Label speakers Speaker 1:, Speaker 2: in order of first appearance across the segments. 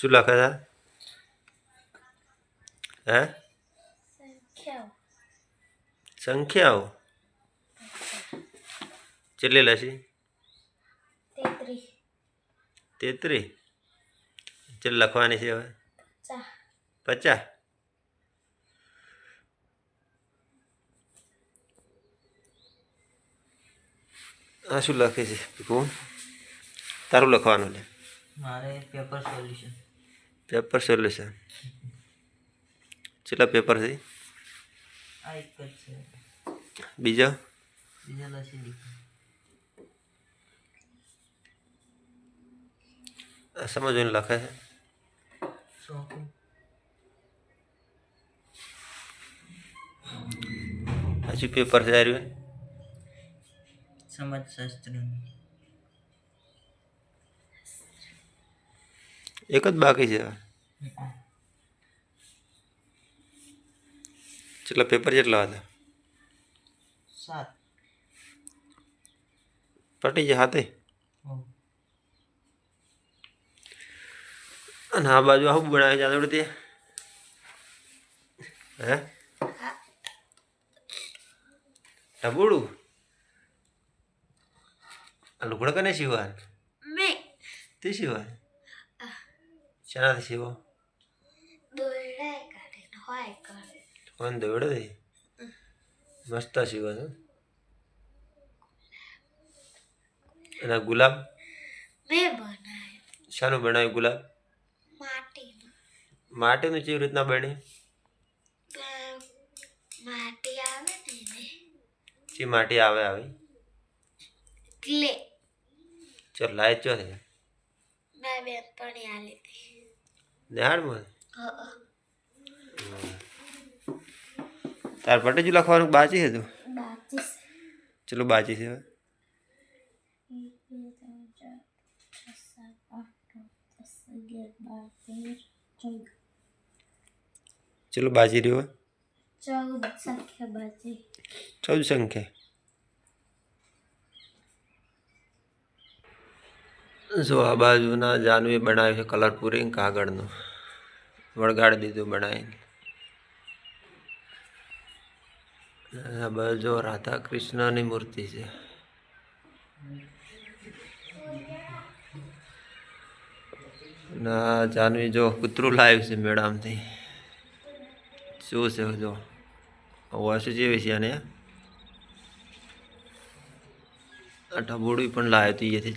Speaker 1: શું લખે છે? હે?
Speaker 2: સંખ્યાઓ.
Speaker 1: કેટલી લસી
Speaker 2: તેત્રીસ.
Speaker 1: ચલ લખવાની છે હવે? પચાસ. આ શું લખે છે? ભીખુ તારું લખવાનું લે.
Speaker 3: મારે પેપર સોલ્યુશન
Speaker 1: પેપર સોલ્યુશન કેટલા પેપર છે. બીજો આ લખે છે હજુ પેપર છે આર્યું એક જ બાકી છે. હવે. કેટલા પેપર જેટલા હતા.
Speaker 3: સાત.
Speaker 1: પટી ગયા હાથે. અને આ બાજુ આવું બનાવે છે આગળ તે હે ટબુડું આ લુગડા કને શિવાય?
Speaker 2: મેં.
Speaker 1: તે સીવા શેનાથી સીવો કોણ દોડે મસ્ત સીવો છે અને ગુલાબ શાનું બનાવ્યું ગુલાબ
Speaker 2: માટીનું
Speaker 1: કેવી રીતના બને
Speaker 2: માટી આવે ને
Speaker 1: જે માટી આવે આવી
Speaker 2: ક્લે
Speaker 1: ચલ લાય ચો છે
Speaker 2: મેં બેનપણી આલી આ
Speaker 1: દેહાડમાં
Speaker 2: હા.
Speaker 1: તાર પટે જ લખવાનું બાકી છે તું? ચલો બાચી છે ચલો બાજી રહ્યો
Speaker 2: ચૌદ સંખ્યા બાજી
Speaker 1: ચૌદ સંખ્યા. જો આ બાજુના જાનવી બનાવ્યું છે કલર પૂરીને કાગળનું. વળગાડી દીધું બનાવીને. આ બાજુ રાધા કૃષ્ણની મૂર્તિ છે. ના જાનવી જો કૂતરું લાવ્યું છે મેળામાંથી. શું છે જો વાસુ જેવી છે અને આ ઢબોડી પણ લાવ્યું હતી એથી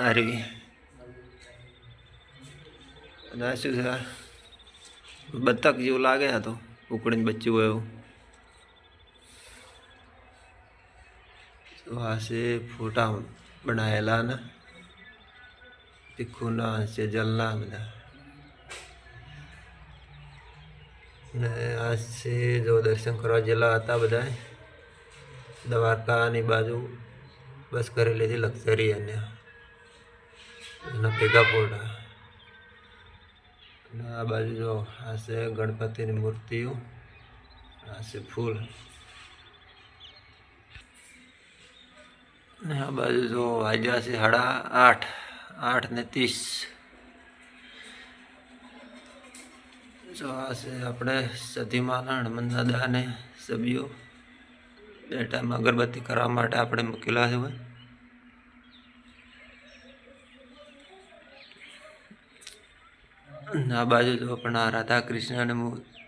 Speaker 1: આરવી અને આ શું છે? આ? બતક જેવું લાગે આ તો, ઉકળીને બચ્ચું હોય એવું. તો આ ફોટા બનાવેલા ને. તીખુના છે જલના બધા. ને આ છે જો દર્શન કરવા જેલા હતા બધા દ્વારકાની બાજુ બસ કરી લીધી લક્ઝરી અને એના ભેગા પોરડા અને આ બાજુ જો, આ છે ગણપતિની મૂર્તિઓ. આ છે ફૂલ. ને આ બાજુ જો વાગ્યા છે સાડા આઠ આઠ ને ત્રીસ. જો આ છે આપણે સતીમાના હણમંદાદાને સભ્યો. બે ટાઈમ અગરબત્તી કરવા માટે આપણે મૂકેલા છે ભાઈ. આ બાજુ જો પણ આ રાધા કૃષ્ણને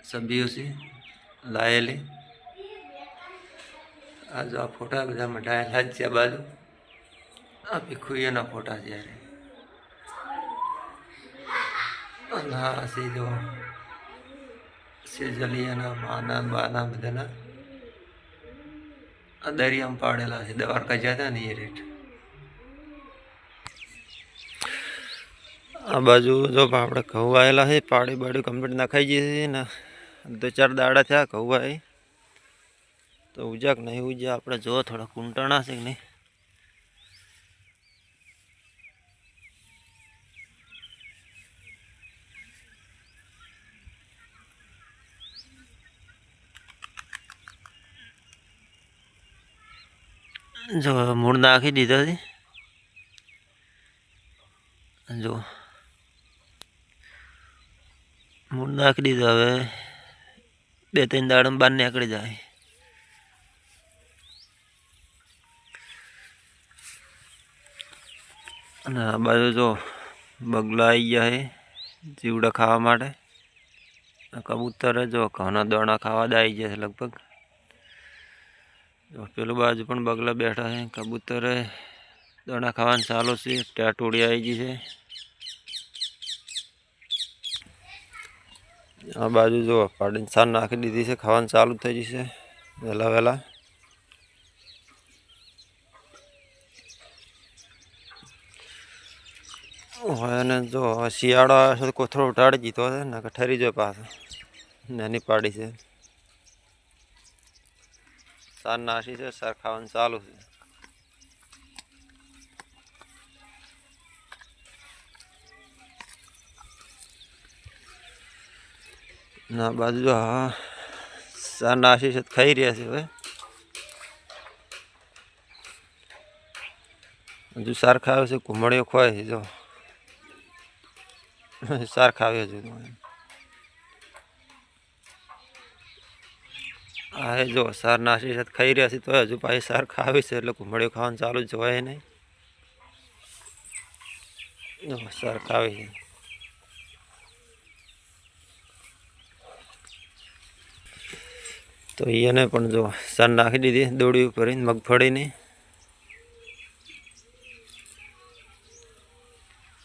Speaker 1: સભ્યો છે, લાયેલી. આ જો આ ફોટા બધા મઢાયેલા જ છે આ બાજુ. આ ભીખુઈઓના ફોટા છે યારે. આ છે જો સેજલિયાના માના બાના બધાના. આ દરિયામાં પાડેલા છે, દ્વારકા જતા ને એ રેટ. આ બાજુ જો આપણે ઘઉં છે પાડી બાડી કમ્પ્લીટ નાખાઈ ગઈ છે ને દો ચાર દાડા થયા ઘઉં આવે તો કે નહીં ઉજા, આપણે જો થોડા કૂંટાણા છે કે નહીં. જો મૂળ નાખી દીધા છે. જો મૂળ નાખી દીધું હવે. બે, ત્રણ દાડમ બહાર નીકળી જાય. અને આ બાજુ જો બગલા આવી ગયા છે જીવડા ખાવા માટે. કબૂતર જો ઘણા દોણા ખાવા દે ગયા છે લગભગ. પેલું બાજુ પણ બગલા બેઠા છે. કબૂતરે દોણા ખાવાનું ચાલુ છે, ટાટોડી આવી ગઈ છે. આ બાજુ જો પાડીને સાર નાખી દીધી છે, ખાવાનું ચાલુ થઈ જશે વહેલા વહેલા. હોય ને જો શિયાળો આવે છે કોથળો ઉઠાડી દીધો છે ને કે ઠરી જાય પાછો. નાની પાડી છે. સાર નાસી છે, સાર ખાવાનું ચાલુ છે. ના, બાજુ જો હા સાર આશીષ ખાઈ રહ્યા છે હવે. હજુ સાર ખાવે છે, ઘુમડીઓ ખોય છે, જો. સાર આવે હજુ હા એ જો સાર નાસી સાથે ખાઈ રહ્યા છે તો હજુ પાછી સાર ખાવી છે, એટલે ઘુમડીઓ ખાવાનું ચાલુ જ હોય નહીં. સાર ખાવી છે. તો એને પણ જો સાર નાખી દીધી, દોડી ઉપર મગફળીની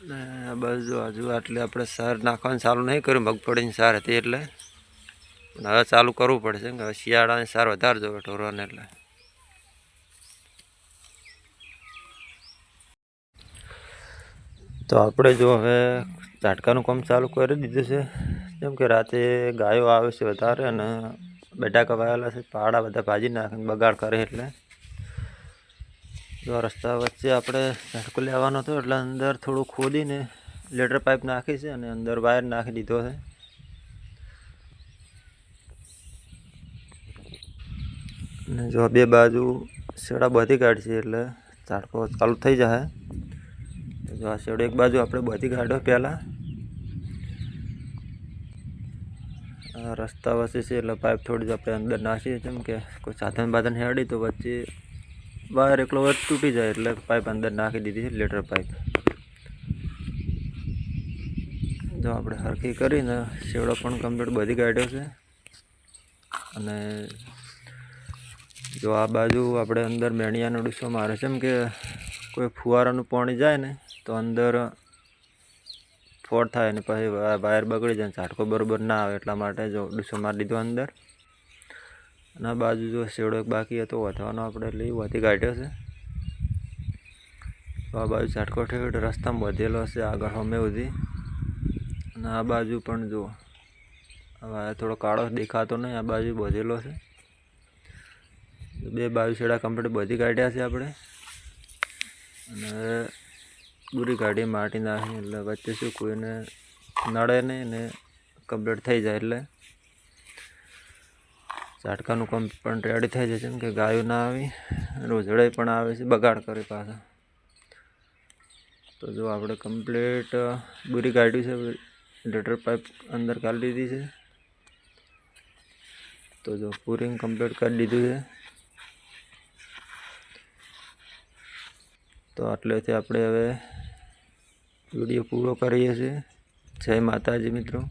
Speaker 1: ને જો હજુ આટલે આપણે સાર નાખવાનું ચાલુ નહીં કર્યું મગફળીની સાર હતી એટલે. પણ હવે ચાલુ કરવું પડશે કે હવે શિયાળાની સાર વધારે જોવે ઢોરવાને એટલે. તો આપણે જો હવે ઝાટકાનું કામ ચાલુ કરી દીધું છે. કેમ કે રાતે ગાયો આવે છે વધારે અને બટાકા વાયેલા છે, પાડા બધા ભાજી નાખીને બગાડ કરે એટલે. જો રસ્તા વચ્ચે આપણે ઝાટકો લેવાનો હતો એટલે અંદર થોડું ખોદીને લેટર પાઇપ નાખી છે અને અંદર વાયર નાખી દીધો છે. અને જો બે બાજુ શેડા બધી કાઢશે એટલે ઝાડકો ચાલુ થઈ જશે. જો આ શેડો એક બાજુ આપણે બધી કાઢ્યો પહેલાં. રસ્તા વસે છે એટલે પાઇપ થોડી આપણે અંદર નાખીએ જેમ કે કોઈ સાધન બાધન હેડી તો વચ્ચે બહાર એકલો વચ્ચે તૂટી જાય એટલે પાઇપ અંદર નાખી દીધી છે, લેટર પાઇપ જો આપણે હરખી કરીને શેવડો પણ કમ્પ્લીટ બધી કાઢ્યો છે. અને જો આ બાજુ આપણે અંદર મેણિયાનો ડૂસો મારે છે. એમ કે કોઈ ફુવારાનું પાણી જાય ને તો અંદર ફોડ થાય ને પછી વાયર બગડી જાય ઝાટકો બરોબર ના આવે એટલા માટે જો ડૂસો મારી દીધો અંદર. અને આ બાજુ જો શેડો એક બાકી હતો, વધવાનો આપણે એટલે વધી કાઢ્યો છે. તો આ બાજુ ઝાટકો ઠેઠ રસ્તામાં વધેલો છે આગળ હમે સુધી. અને આ બાજુ પણ જુઓ. વાયર થોડો કાળો દેખાતો નહીં, આ બાજુ બધેલો છે. બે બાજુ શેડા કમ્પ્લીટ બધી કાઢ્યા છે આપણે. અને પૂરી કાઢી માટી નાખી એટલે વચ્ચે શું કોઈને નડે નહીં ને કમ્પ્લીટ થઈ જાય એટલે. ઝાટકાનું કામ પણ રેડી થઈ જાય છે કે ગાયો ના આવી રોજડાઈ પણ આવે છે, બગાડ કરે પાછા. તો જો આપણે કમ્પ્લીટ બુરી કાઢ્યું છે લેટર પાઇપ અંદર કાઢી દીધી છે. તો જો પૂરિંગ કમ્પ્લીટ કરી દીધું છે. તો આટલેથી આપણે હવે વીડિયો પૂરો કરીએ છીએ. જય માતાજી મિત્રો.